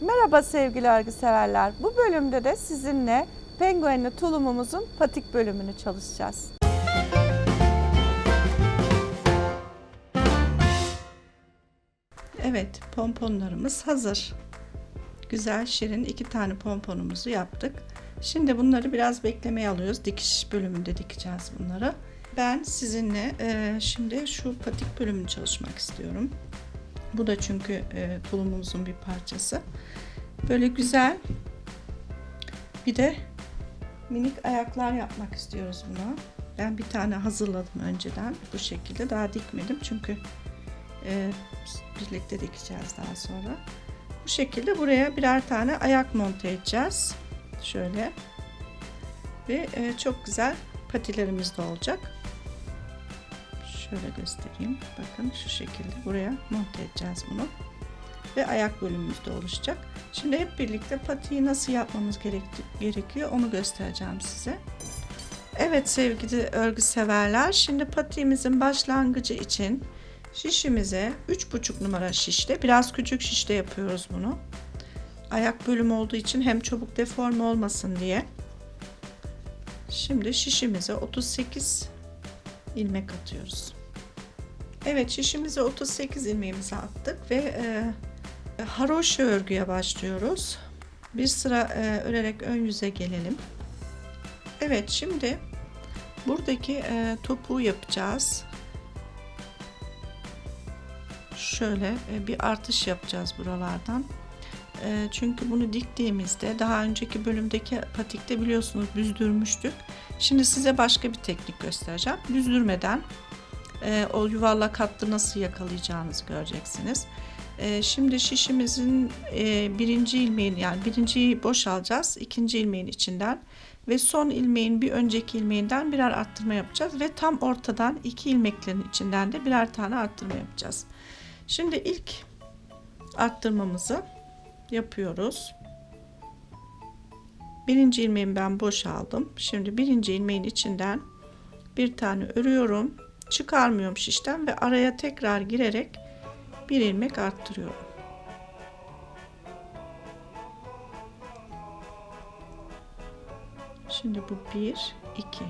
Merhaba sevgili örgü severler. Bu bölümde de sizinle penguenli tulumumuzun patik bölümünü çalışacağız. Evet, pomponlarımız hazır. Güzel, şirin iki tane pomponumuzu yaptık. Şimdi bunları biraz beklemeye alıyoruz. Dikiş bölümünde dikeceğiz bunları. Ben sizinle e, şimdi şu patik bölümünü çalışmak istiyorum. Bu da çünkü e, tulumumuzun bir parçası. Böyle güzel bir de minik ayaklar yapmak istiyoruz buna. Ben bir tane hazırladım önceden bu şekilde. Daha dikmedim çünkü e, birlikte dikeceğiz daha sonra. Bu şekilde buraya birer tane ayak monte edeceğiz. Şöyle. Ve e, çok güzel patilerimiz de olacak. Şöyle göstereyim. Bakın şu şekilde buraya monte edeceğiz bunu. Ve ayak bölümümüz de oluşacak. Şimdi hep birlikte patiyi nasıl yapmamız gerekiyor onu göstereceğim size. Evet sevgili örgü severler. Şimdi patiğimizin başlangıcı için şişimize 3,5 numara şişte biraz küçük şişte yapıyoruz bunu. Ayak bölümü olduğu için hem çabuk deforme olmasın diye. Şimdi şişimize 38 ilmek atıyoruz. Evet şişimize 38 ilmeğimizi attık ve e, haroşa örgüye başlıyoruz. Bir sıra e, örerek ön yüze gelelim. Evet şimdi buradaki e, topuğu yapacağız. Şöyle e, bir artış yapacağız buralardan. E, çünkü bunu diktiğimizde daha önceki bölümdeki patikte biliyorsunuz büzdürmüştük. Şimdi size başka bir teknik göstereceğim. Büzdürmeden e, o yuvarlak hattı nasıl yakalayacağınızı göreceksiniz. E, şimdi şişimizin e, birinci ilmeğin yani birinciyi boşalacağız. ikinci ilmeğin içinden ve son ilmeğin bir önceki ilmeğinden birer arttırma yapacağız ve tam ortadan iki ilmeklerin içinden de birer tane arttırma yapacağız. Şimdi ilk arttırmamızı yapıyoruz. Birinci ilmeğimi ben boşaldım. Şimdi birinci ilmeğin içinden bir tane örüyorum. Çıkarmıyorum şişten ve araya tekrar girerek bir ilmek arttırıyorum. Şimdi bu bir, iki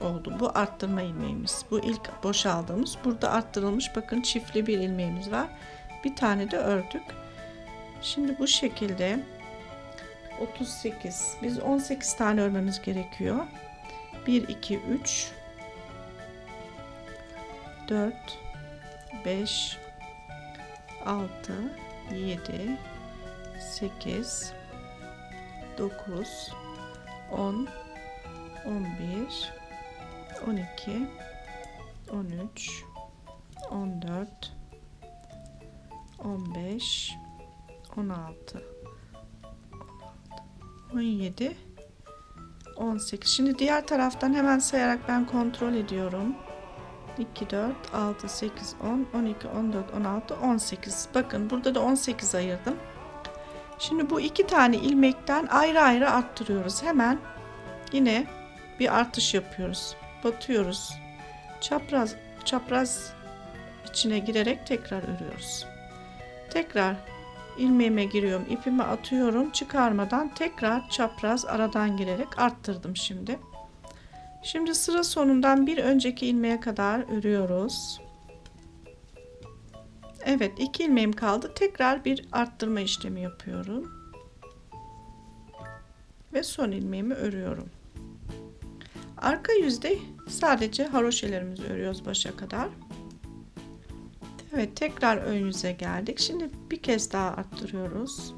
oldu. Bu arttırma ilmeğimiz. Bu ilk boşaldığımız. Burada arttırılmış bakın çiftli bir ilmeğimiz var. Bir tane de ördük. Şimdi bu şekilde 38. Biz 18 tane örmemiz gerekiyor. 1 2 3 4 5 6 7 8 9 10 11 12 13 14 15 16 17 18 şimdi diğer taraftan hemen sayarak ben kontrol ediyorum 2 4 6 8 10 12 14 16 18 bakın burada da 18 ayırdım. Şimdi bu iki tane ilmekten ayrı ayrı arttırıyoruz. Hemen yine bir artış yapıyoruz. Batıyoruz. Çapraz çapraz içine girerek tekrar örüyoruz. Tekrar ilmeğime giriyorum ipimi atıyorum. Çıkarmadan tekrar çapraz aradan girerek arttırdım şimdi şimdi sıra sonundan bir önceki ilmeğe kadar örüyoruz Evet iki ilmeğim kaldı tekrar bir arttırma işlemi yapıyorum ve son ilmeğimi örüyorum arka yüzde sadece haroşelerimizi örüyoruz başa kadar Evet tekrar ön yüze geldik. Şimdi bir kez daha arttırıyoruz.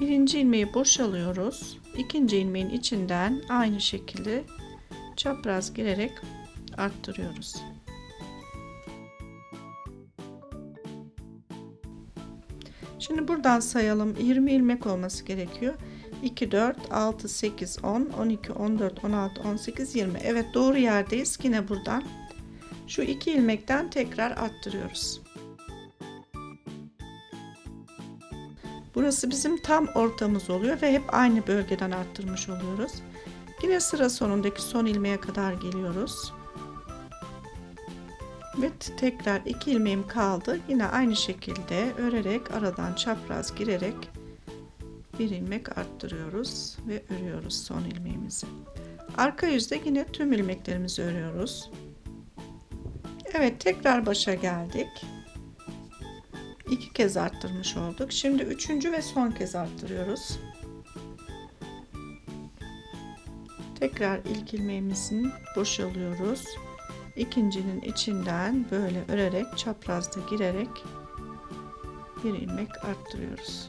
Birinci ilmeği boşalıyoruz. İkinci ilmeğin içinden aynı şekilde çapraz girerek arttırıyoruz. Şimdi buradan sayalım. 20 ilmek olması gerekiyor. 2, 4, 6, 8, 10, 12, 14, 16, 18, 20. Evet doğru yerdeyiz. Yine buradan şu iki ilmekten tekrar arttırıyoruz. Burası bizim tam ortamız oluyor ve hep aynı bölgeden arttırmış oluyoruz. Yine sıra sonundaki son ilmeğe kadar geliyoruz. Ve tekrar iki ilmeğim kaldı. Yine aynı şekilde örerek aradan çapraz girerek bir ilmek arttırıyoruz ve örüyoruz son ilmeğimizi. Arka yüzde yine tüm ilmeklerimizi örüyoruz. Evet tekrar başa geldik. İki kez arttırmış olduk. Şimdi üçüncü ve son kez arttırıyoruz. Tekrar ilk ilmeğimizin boşalıyoruz. İkincinin içinden böyle örerek çaprazda girerek bir ilmek arttırıyoruz.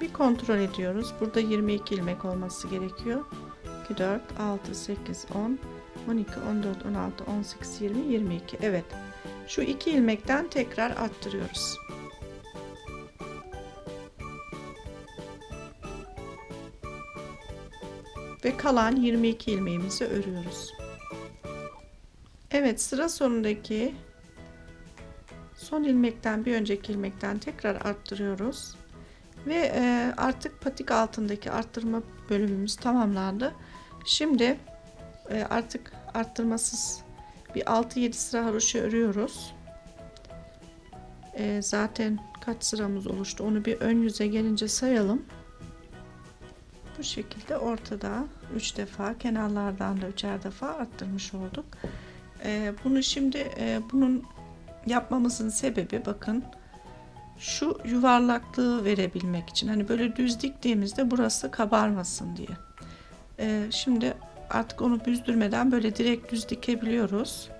Bir kontrol ediyoruz. Burada 22 ilmek olması gerekiyor. 2, 4, 6, 8, 10, 12, 14, 16, 18, 20, 22. Evet. Şu iki ilmekten tekrar arttırıyoruz. Ve kalan 22 ilmeğimizi örüyoruz. Evet sıra sonundaki son ilmekten bir önceki ilmekten tekrar arttırıyoruz. Ve e, artık patik altındaki arttırma bölümümüz tamamlandı. Şimdi e, artık arttırmasız bir 6-7 sıra haroşa örüyoruz. E, zaten kaç sıramız oluştu onu bir ön yüze gelince sayalım. Bu şekilde ortada 3 defa kenarlardan da 3'er defa arttırmış olduk. E, bunu şimdi e, bunun yapmamızın sebebi bakın şu yuvarlaklığı verebilmek için hani böyle düz diktiğimizde burası kabarmasın diye. Ee, şimdi artık onu büzdürmeden böyle direkt düz dikebiliyoruz.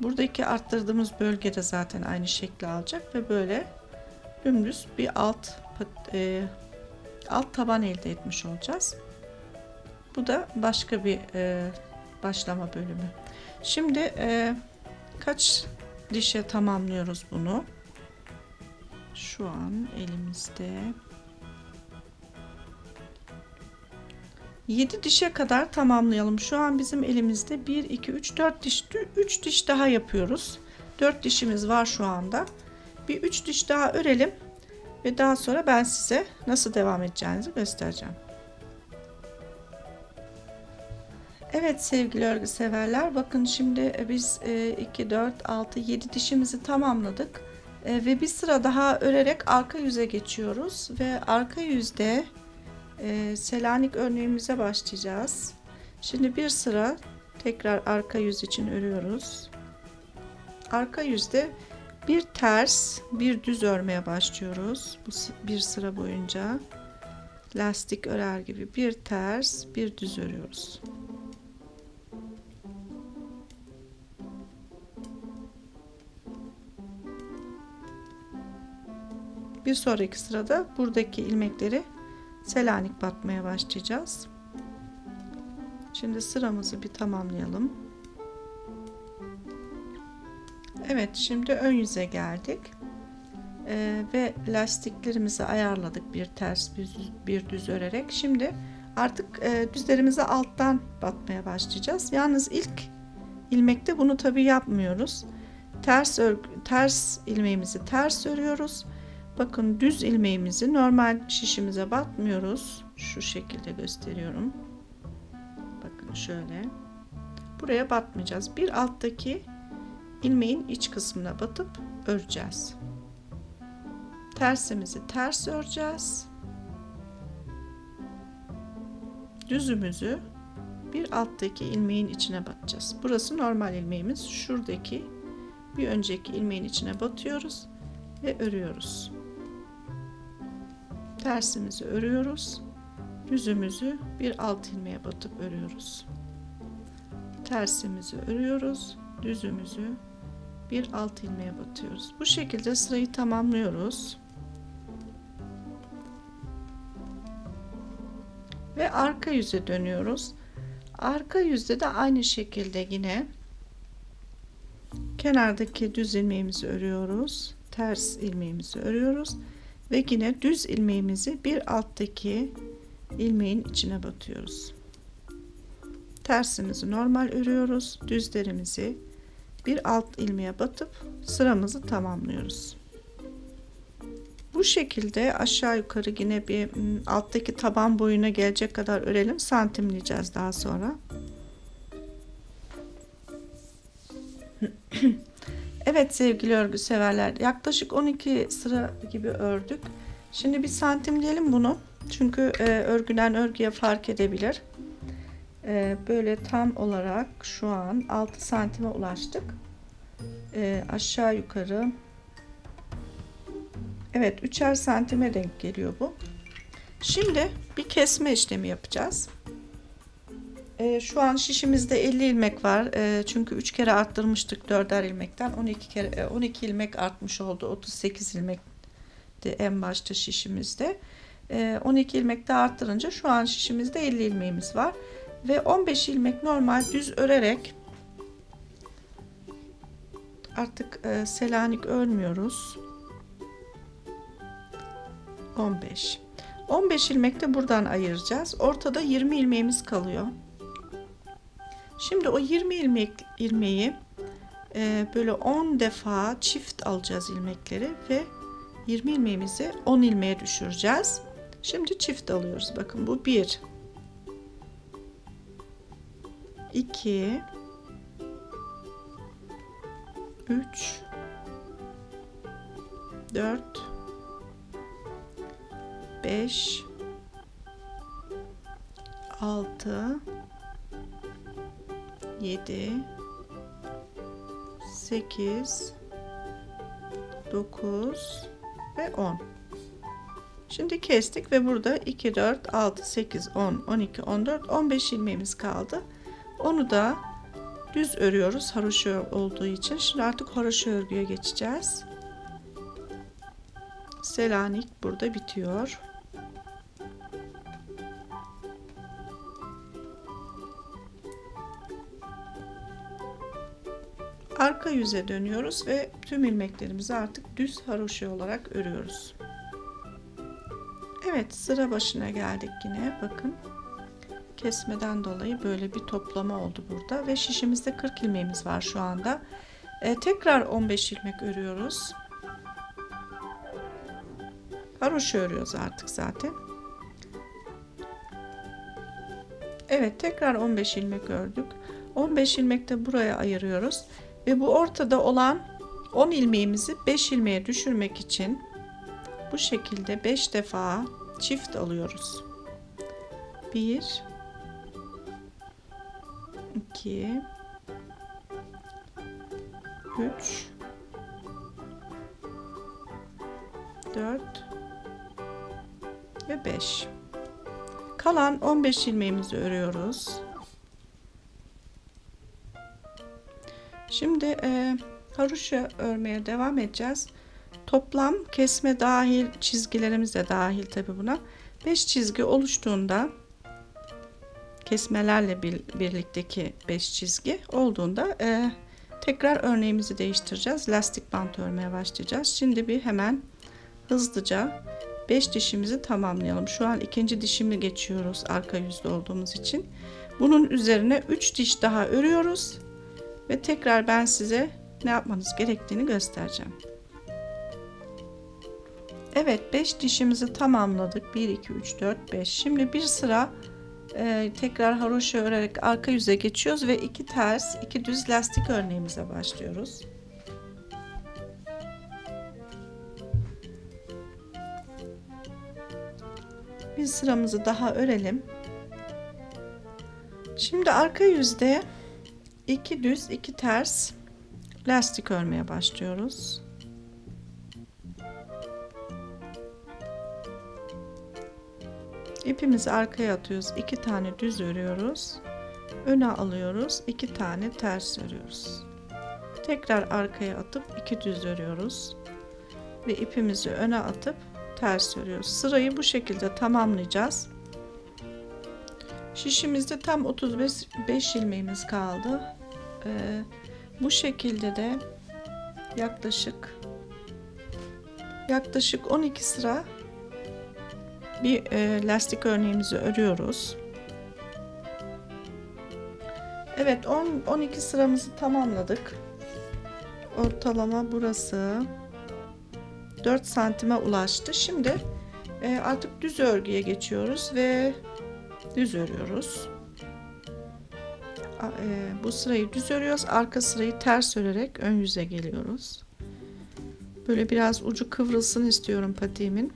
Buradaki arttırdığımız bölgede zaten aynı şekli alacak ve böyle dümdüz bir alt e, alt taban elde etmiş olacağız. Bu da başka bir e, başlama bölümü. Şimdi e, kaç dişe tamamlıyoruz bunu? Şu an elimizde 7 dişe kadar tamamlayalım. Şu an bizim elimizde 1 2 3 4 diş 3 diş daha yapıyoruz. 4 dişimiz var şu anda. Bir 3 diş daha örelim ve daha sonra ben size nasıl devam edeceğinizi göstereceğim. Evet sevgili örgü severler bakın şimdi biz 2 4 6 7 dişimizi tamamladık. E, ve bir sıra daha örerek arka yüze geçiyoruz ve arka yüzde e, Selanik örneğimize başlayacağız. Şimdi bir sıra tekrar arka yüz için örüyoruz. Arka yüzde bir ters bir düz örmeye başlıyoruz. Bu bir sıra boyunca lastik örer gibi bir ters bir düz örüyoruz. Bir sonraki sırada buradaki ilmekleri Selanik batmaya başlayacağız. Şimdi sıramızı bir tamamlayalım. Evet şimdi ön yüze geldik. Ee, ve lastiklerimizi ayarladık bir ters bir düz, bir düz örerek. Şimdi artık e, düzlerimizi alttan batmaya başlayacağız. Yalnız ilk ilmekte bunu tabi yapmıyoruz. Ters ör, ters ilmeğimizi ters örüyoruz. Bakın düz ilmeğimizi normal şişimize batmıyoruz. Şu şekilde gösteriyorum. Bakın şöyle. Buraya batmayacağız. Bir alttaki ilmeğin iç kısmına batıp öreceğiz. Tersimizi ters öreceğiz. Düzümüzü bir alttaki ilmeğin içine batacağız. Burası normal ilmeğimiz. Şuradaki bir önceki ilmeğin içine batıyoruz ve örüyoruz tersimizi örüyoruz. Düzümüzü bir alt ilmeğe batıp örüyoruz. Tersimizi örüyoruz. Düzümüzü bir alt ilmeğe batıyoruz. Bu şekilde sırayı tamamlıyoruz. Ve arka yüze dönüyoruz. Arka yüzde de aynı şekilde yine kenardaki düz ilmeğimizi örüyoruz. Ters ilmeğimizi örüyoruz ve yine düz ilmeğimizi bir alttaki ilmeğin içine batıyoruz. Tersimizi normal örüyoruz. Düzlerimizi bir alt ilmeğe batıp sıramızı tamamlıyoruz. Bu şekilde aşağı yukarı yine bir alttaki taban boyuna gelecek kadar örelim. Santimleyeceğiz daha sonra. Evet sevgili örgü severler yaklaşık 12 sıra gibi ördük. Şimdi bir santimleyelim bunu. Çünkü e, örgüden örgüye fark edebilir. E, böyle tam olarak şu an 6 santime ulaştık. E, aşağı yukarı Evet 3'er santime denk geliyor bu. Şimdi bir kesme işlemi yapacağız. E, şu an şişimizde 50 ilmek var. E, çünkü 3 kere arttırmıştık 4'er ilmekten. 12 kere e, 12 ilmek artmış oldu. 38 ilmekti en başta şişimizde. E, 12 ilmek de arttırınca şu an şişimizde 50 ilmeğimiz var. Ve 15 ilmek normal düz örerek artık e, Selanik örmüyoruz. 15. 15 ilmek de buradan ayıracağız. Ortada 20 ilmeğimiz kalıyor. Şimdi o 20 ilmek ilmeği e, böyle 10 defa çift alacağız ilmekleri ve 20 ilmeğimizi 10 ilmeğe düşüreceğiz. Şimdi çift alıyoruz. Bakın bu 1 2 3 4 5 6 7 8 9 ve 10 Şimdi kestik ve burada 2 4 6 8 10 12 14 15 ilmeğimiz kaldı. Onu da düz örüyoruz haroşa olduğu için. Şimdi artık haroşa örgüye geçeceğiz. Selanik burada bitiyor. Arka yüze dönüyoruz ve tüm ilmeklerimizi artık düz haroşa olarak örüyoruz. Evet sıra başına geldik yine bakın kesmeden dolayı böyle bir toplama oldu burada ve şişimizde 40 ilmeğimiz var şu anda. Ee, tekrar 15 ilmek örüyoruz. Haroşa örüyoruz artık zaten. Evet tekrar 15 ilmek ördük. 15 ilmek de buraya ayırıyoruz. Ve bu ortada olan 10 ilmeğimizi 5 ilmeğe düşürmek için bu şekilde 5 defa çift alıyoruz. 1 2 3 4 ve 5 kalan 15 ilmeğimizi örüyoruz şimdi e, haroşa örmeye devam edeceğiz toplam kesme dahil çizgilerimiz de dahil tabi buna 5 çizgi oluştuğunda kesmelerle bir, birlikteki 5 çizgi olduğunda e, tekrar örneğimizi değiştireceğiz. Lastik bant örmeye başlayacağız. Şimdi bir hemen hızlıca 5 dişimizi tamamlayalım. Şu an ikinci dişimi geçiyoruz arka yüzde olduğumuz için. Bunun üzerine 3 diş daha örüyoruz ve tekrar ben size ne yapmanız gerektiğini göstereceğim. Evet 5 dişimizi tamamladık. 1 2 3 4 5. Şimdi bir sıra e, tekrar haroşa örerek arka yüze geçiyoruz ve iki ters iki düz lastik örneğimize başlıyoruz. Bir sıramızı daha örelim. Şimdi arka yüzde iki düz iki ters lastik örmeye başlıyoruz. İpimizi arkaya atıyoruz. iki tane düz örüyoruz. Öne alıyoruz. iki tane ters örüyoruz. Tekrar arkaya atıp iki düz örüyoruz. Ve ipimizi öne atıp ters örüyoruz. Sırayı bu şekilde tamamlayacağız. Şişimizde tam 35 ilmeğimiz kaldı. Ee, bu şekilde de yaklaşık yaklaşık 12 sıra bir e, lastik örneğimizi örüyoruz. Evet 10 12 sıramızı tamamladık. Ortalama burası 4 santime ulaştı. Şimdi e, artık düz örgüye geçiyoruz ve düz örüyoruz. E, bu sırayı düz örüyoruz. Arka sırayı ters örerek ön yüze geliyoruz. Böyle biraz ucu kıvrılsın istiyorum patiğimin.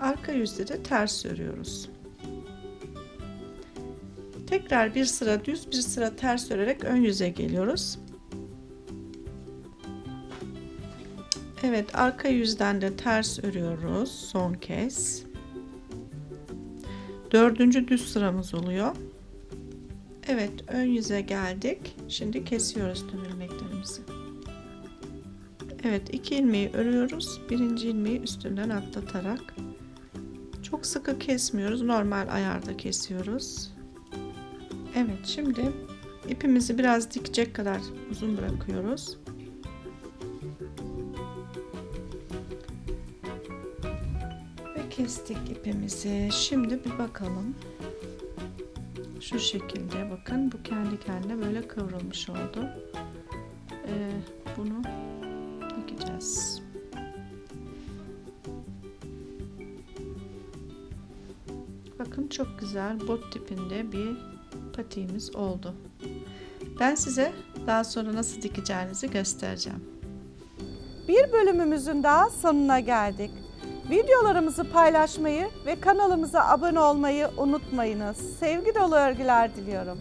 Arka yüzde de ters örüyoruz. Tekrar bir sıra düz bir sıra ters örerek ön yüze geliyoruz. Evet arka yüzden de ters örüyoruz son kez. Dördüncü düz sıramız oluyor. Evet ön yüze geldik. Şimdi kesiyoruz tüm ilmeklerimizi. Evet iki ilmeği örüyoruz. Birinci ilmeği üstünden atlatarak. Çok sıkı kesmiyoruz. Normal ayarda kesiyoruz. Evet şimdi ipimizi biraz dikecek kadar uzun bırakıyoruz. Kestik ipimizi. Şimdi bir bakalım. Şu şekilde bakın bu kendi kendine böyle kıvrılmış oldu. Ee, bunu dikeceğiz. Bakın çok güzel bot tipinde bir patiğimiz oldu. Ben size daha sonra nasıl dikeceğinizi göstereceğim. Bir bölümümüzün daha sonuna geldik. Videolarımızı paylaşmayı ve kanalımıza abone olmayı unutmayınız. Sevgi dolu örgüler diliyorum.